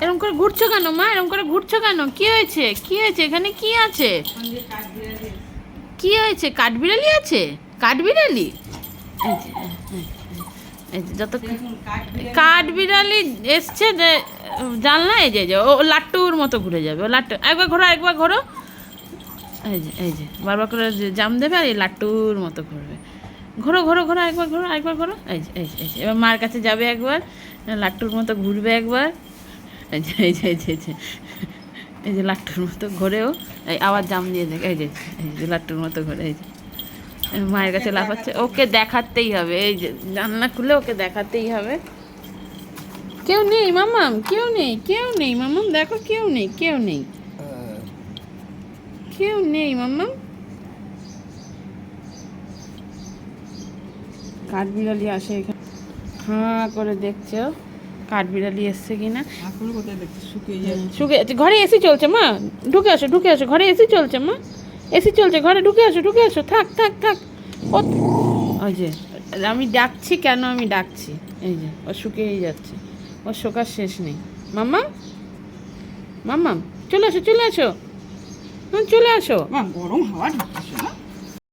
এরকম করে ঘুরছো কেন মা এরকম করে ঘুরছো কেন কি হয়েছে কি হয়েছে এখানে কি আছে কি হয়েছে কাঠবিড়ালি আছে কাঠবিড়ালি এই যে, যত কাঠবিড়ালি এসছে যে, জানলা এই যে ও লাট্টুর মতো ঘুরে যাবে ও লাট্টু একবার ঘোরো একবার ঘোরো এই যে এই যে বারবার করে জাম দেবে আর এই লাট্টুর মতো ঘুরবে ঘোরো ঘোরো ঘোরো একবার ঘোরো একবার ঘোরো এই যে, এই যে এবার মার কাছে যাবে একবার লাট্টুর মতো ঘুরবে একবার এই যে এই যে এই যে এই যে। লাট্টুর মতো ঘোরেও এই আবার জাম দিয়ে দেখ, এই যে এই যে লাট্টুর মতো ঘোরে, এই যে। মায়ের কাছে লাফাচ্ছে। ওকে দেখাতেই হবে, এই যে জানলা খুলে ওকে দেখাতেই হবে। কেউ নেই, মামাম, কেউ নেই কেউ নেই, মামাম, দেখো কেউ নেই কেউ নেই। কেউ নেই, মামাম। কাঠবিড়ালি আসে এখানে। হাঁ করে দেখছ কাঠবিড়ালি এসছে কিনা। শুকিয়ে ঘরে এসি চলছে মা। ঢুকে আসো ঢুকে আসো। ঘরে এসি চলছে মা। এসি চলছে ঘরে ঢুকে আসো ঢুকে আসো। থাক থাক থাক। ও ওই যে আমি ডাকছি কেন আমি ডাকছি? এই যে ও শুকিয়েই যাচ্ছে। ওর শোকার শেষ নেই। মাম্মা? মাম্মা চলে আসো চলে আসো। চলে আসো। গরম হাওয়া না